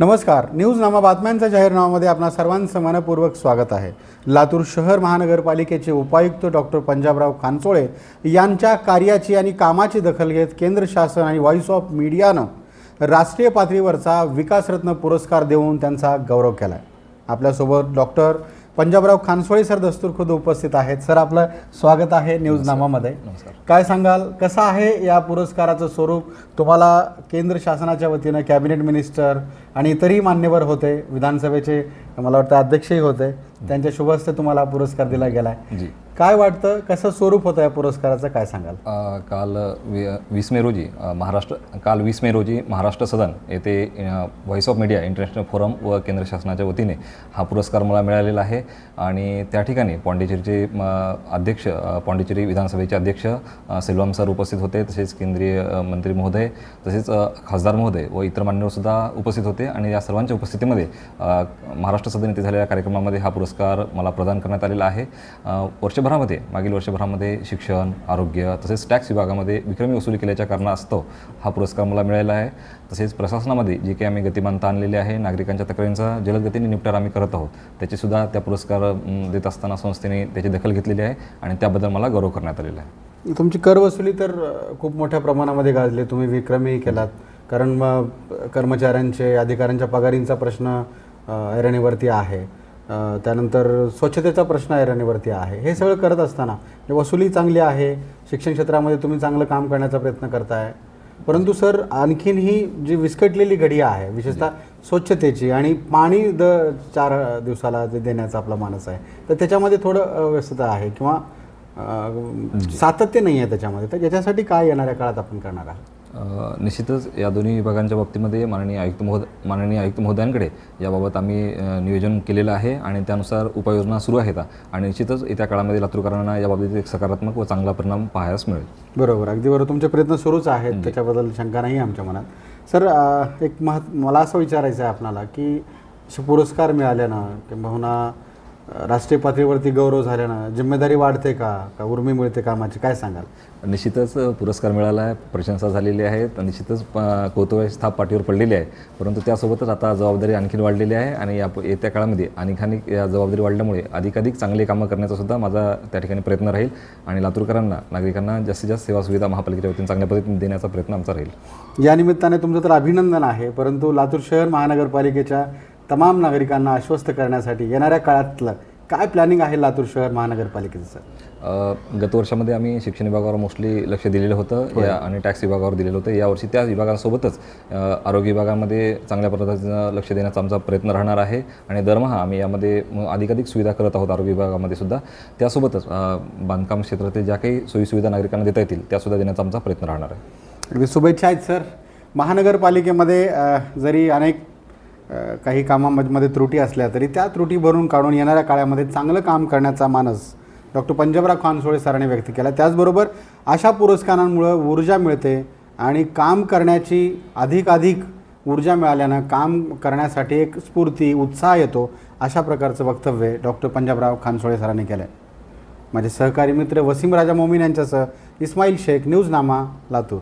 नमस्कार. न्यूज नामा बातम्यांच्या जाहीरनाम्यामध्ये आपणा सर्वांचं मनपूर्वक स्वागत आहे. लातूर शहर महानगरपालिकेचे उपायुक्त डॉक्टर पंजाबराव खानसोळे यांच्या कार्याची आणि कामाची दखल घेत केंद्र शासन आणि व्हॉइस ऑफ मीडियानं राष्ट्रीय पातळीवरचा विकासरत्न पुरस्कार देऊन त्यांचा गौरव केला आहे आपल्यासोबत डॉक्टर पंजाबराव खानसोळे सर दस्तूरखुद उपस्थित आहेत. सर आपलं स्वागत आहे न्यूज नामामध्ये नमस्कार. काय सांगाल? कसं आहे या पुरस्काराचं स्वरूप? तुम्हाला केंद्र शासनाच्या वतीनं कॅबिनेट मिनिस्टर आणि इतरही मान्यवर होते. विधानसभेचे मला वाटतं अध्यक्षही होते. त्यांच्या शुभ हस्ते तुम्हाला हा पुरस्कार दिला गेला आहे जी. काय वाटतं कसं स्वरूप होतं या पुरस्काराचं काय सांगाल? काल वीस मे रोजी महाराष्ट्र काल वीस मे रोजी महाराष्ट्र सदन येथे voice of media international forum व केंद्र शासनाच्या वतीने हा पुरस्कार मला मिळालेला आहे. आणि त्या ठिकाणी पॉंडिचेरीचे अध्यक्ष पॉंडिचेरी विधानसभेचे अध्यक्ष सेल्वम सर उपस्थित होते. तसेच केंद्रीय मंत्री महोदय तसेच खासदार महोदय व इतर मान्यवरसुद्धा उपस्थित होते. आणि या सर्वांच्या उपस्थितीमध्ये महाराष्ट्र सदन येथे झालेल्या कार्यक्रमामध्ये हा पुरस्कार पुरस्कार मला प्रदान करण्यात आलेला आहे. वर्षभरामध्ये मागील वर्षभरामध्ये शिक्षण आरोग्य तसेच टॅक्स विभागामध्ये विक्रमी वसुली केल्याच्या कारणास्तव हा पुरस्कार मला मिळालेला आहे. तसेच प्रशासनामध्ये जी काही आम्ही गतिमानता आणलेली आहे नागरिकांच्या तक्रारींचा जलदगतीने निपटारा आम्ही करत आहोत. त्याचीसुद्धा त्या पुरस्कार देत असताना संस्थेने त्याची दखल घेतलेली आहे आणि त्याबद्दल मला गौरव करण्यात आलेला आहे. तुमची कर वसुली तर खूप मोठ्या प्रमाणामध्ये गाजले. तुम्ही विक्रमी केलात. कारण मग कर्मचाऱ्यांचे अधिकाऱ्यांच्या पगारींचा प्रश्न ऐरणीवरती आहे. त्यानंतर स्वच्छतेचा प्रश्न ऐरणीवरती आहे. हे सगळं करत असताना म्हणजे वसुली चांगली आहे शिक्षण क्षेत्रामध्ये तुम्ही चांगलं काम करण्याचा प्रयत्न करताय. परंतु सर आणखीन ही जी विस्कटलेली घडी आहे विशेषतः स्वच्छतेची आणि पाणी द चार दिवसाला जे देण्याचा आपला मानस आहे तर त्याच्यामध्ये थोडं व्यस्तता आहे किंवा सातत्य नाही आहे त्याच्यामध्ये. तर याच्यासाठी काय येणाऱ्या काळात आपण करणार आहात? निश्चितच या दोन्ही विभागांच्या बाबतीमध्ये माननीय आयुक्त महोद माननीय आयुक्त महोदयांकडे याबाबत आम्ही नियोजन केलेलं आहे आणि त्यानुसार उपाययोजना सुरू आहेत. आणि निश्चितच येत्या काळामध्ये लातूरकरांना याबाबतीत एक सकारात्मक व चांगला परिणाम पाहायला मिळेल. बरोबर. अगदी बरोबर. तुमचे प्रयत्न सुरूच आहेत. त्याच्याबद्दल शंका नाही आमच्या मनात. सर एक महत् मला असं विचारायचं आहे आपणाला की पुरस्कार मिळाल्यानं किंबहुना राष्ट्रीय पातळीवरती गौरव झाल्यानं जिम्मेदारी वाढते का? का उर्मी मिळते कामाची? काय सांगाल? निश्चितच पुरस्कार मिळाला आहे प्रशंसा झालेली आहे. निश्चितच कौतुकाची थाप पाठीवर पडलेली आहे. परंतु त्यासोबतच आता जबाबदारी आणखीन वाढलेली आहे आणि या येत्या काळामध्ये आणखी या जबाबदारी वाढल्यामुळे अधिकाधिक चांगले कामं करण्याचा सुद्धा माझा त्या ठिकाणी प्रयत्न राहील आणि लातूरकरांना नागरिकांना जास्तीत जास्त सेवा सुविधा महापालिकेच्या वतीने चांगल्या पद्धतीने देण्याचा प्रयत्न आमचा राहील. या निमित्ताने तुमचं तर अभिनंदन आहे. परंतु लातूर शहर महानगरपालिकेच्या तमाम नागरिकांना आश्वस्त करण्यासाठी येणाऱ्या काळातलं काय प्लॅनिंग आहे लातूर शहर महानगरपालिकेचं सर? गत वर्षामध्ये आम्ही शिक्षण विभागावर मोस्टली लक्ष दिलेलं होतं या आणि टॅक्स विभागावर दिलेलं होतं. यावर्षी त्या विभागासोबतच आरोग्य विभागामध्ये चांगल्या पद्धतीनं लक्ष देण्याचा आमचा प्रयत्न राहणार आहे. आणि दरमहा आम्ही यामध्ये अधिकाधिक सुविधा करत आहोत आरोग्य विभागामध्ये सुद्धा. त्यासोबतच बांधकाम क्षेत्रातील ज्या काही सोयीसुविधा नागरिकांना देता येतील त्यासुद्धा देण्याचा आमचा प्रयत्न राहणार आहे. अगदी शुभेच्छा आहेत सर. महानगरपालिकेमध्ये जरी अनेक काही कामामध्ये त्रुटी असल्या तरी त्या त्रुटी भरून काढून येणाऱ्या काळामध्ये चांगलं काम करण्याचा मानस डॉक्टर पंजाबराव खानसोळे सरांनी व्यक्त केला. त्याचबरोबर अशा पुरस्कारांमुळं ऊर्जा मिळते आणि काम करण्याची अधिकाधिक ऊर्जा मिळाल्यानं काम करण्यासाठी एक स्फूर्ती उत्साह येतो अशा प्रकारचं वक्तव्य डॉक्टर पंजाबराव खानसोळे सरांनी केलं आहे माझे सहकारी मित्र वसीम राजा मोमीन यांच्यासह इस्माईल शेख न्यूजनामा लातूर.